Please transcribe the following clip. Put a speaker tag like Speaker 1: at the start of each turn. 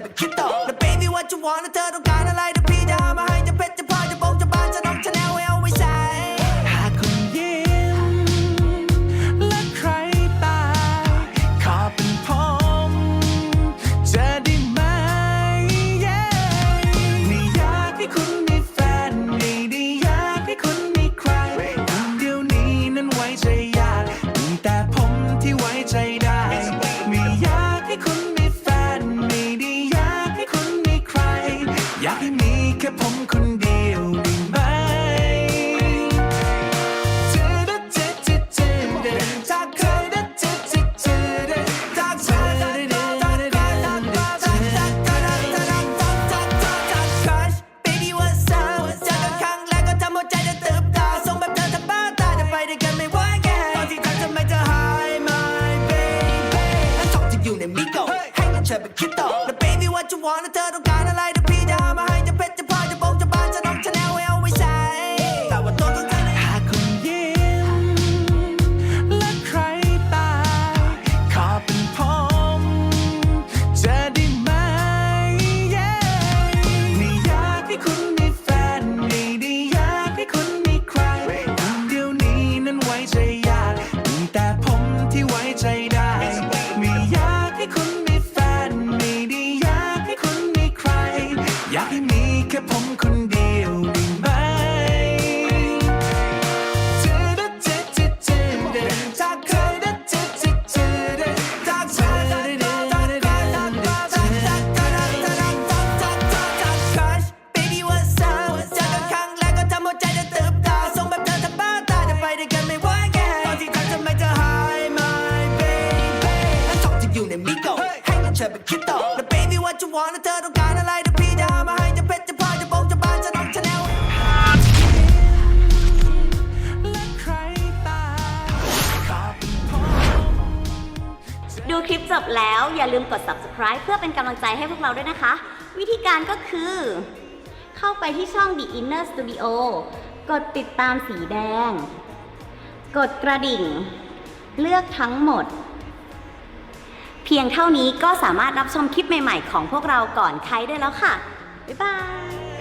Speaker 1: ให้เงิ
Speaker 2: นเธอไปคิดต่อแล้ว baby what you want แล้วเธ ธอไปคิดต่อแล้ว baby what you want เธอต้องการอะไรเดี๋ยวพี่จะหามาให้จะเพชรจะพลอยจะบงจะบานจะน้องจะแนวเอาไว้ใช้แต่ว่าตัวของเธอนั้น
Speaker 1: หากคุณยิ้มและใครตายขอเป็นผมจะได้ไหมไม่อยากให้คุณมีแฟนไม่ได้อยากให้คุณมีใครคนเดียวนี้นั้นไว้ใจยากมีแต่ผมที่ไว้ใจได้
Speaker 2: want แล้วเธอต้องการอะไรเดี๋ยวพี่จะหามาให้จะเพชรจะพลอยจะบงจะบานจะน้องจะแน
Speaker 1: ล
Speaker 3: ดูคลิปจบแล้วอย่าลืมกด subscribe เพื่อเป็นกำลังใจให้พวกเราด้วยนะคะ วิธีการก็คือ เข้าไปที่ช่อง The Inner Studio กดติดตามสีแดง กดกระดิ่ง เลือกทั้งหมด พียงเท่านี้ก็สามารถรับชมคลิปใหม่ ๆ ของพวกเราก่อนใครได้แล้วค่ะ บ๊ายบาย